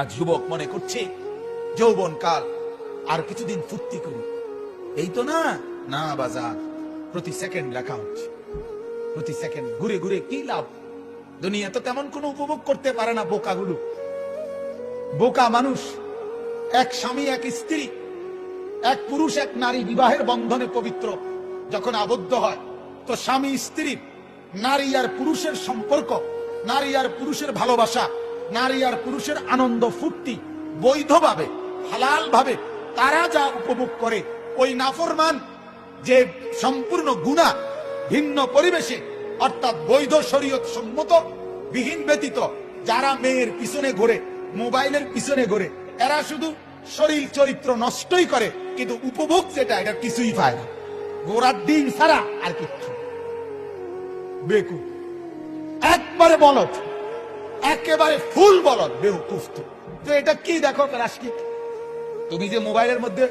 আর যুবক মনে করছে, যৌবন কাল, আর কিছুদিন ফুর্তি করি এই তো না? না, বাজার। প্রতি সেকেন্ড রাখা হচ্ছে। প্রতি সেকেন্ড ঘুরে ঘুরে কি লাভ? দুনিয়া তো তেমন কোনো উপভোগ করতে পারে না বোকাগুলো। বোকা মানুষ, এক স্বামী, এক স্ত্রী, এক পুরুষ, এক নারী বিবাহের বন্ধনে পবিত্র। যখন আবদ্ধ হয়, তো স্বামী, স্ত্রী, নারী আর পুরুষের সম্পর্ক, নারী আর পুরুষের ভালোবাসা নারী আর পুরুষের আনন্দ ফুর্তি, বৈধভাবে হালাল ভাবে তারা যা উপভোগ করে, ওই নাফরমান যে সম্পূর্ণ গুণা, ভিন্ন পরিবেশে, অর্থাৎ বৈধ শরীয়ত সম্মত, বিহীন ব্যতীত, যারা মেয়ের পিছনে ঘোরে, মোবাইলের পিছনে ঘোরে, এরা শুধু শরীর চরিত্র নষ্টই করে, কিন্তু উপভোগ যেটা এটা কিছুই পায় না। গোড়ার দিন ছাড়া আর কিচ্ছু। বেকু একবারে বলদ। একেবারে ফুল বলদ বেহুকুফ তো। এটা কি দেখো রাশকি তুমি যে মোবাইলের মধ্যে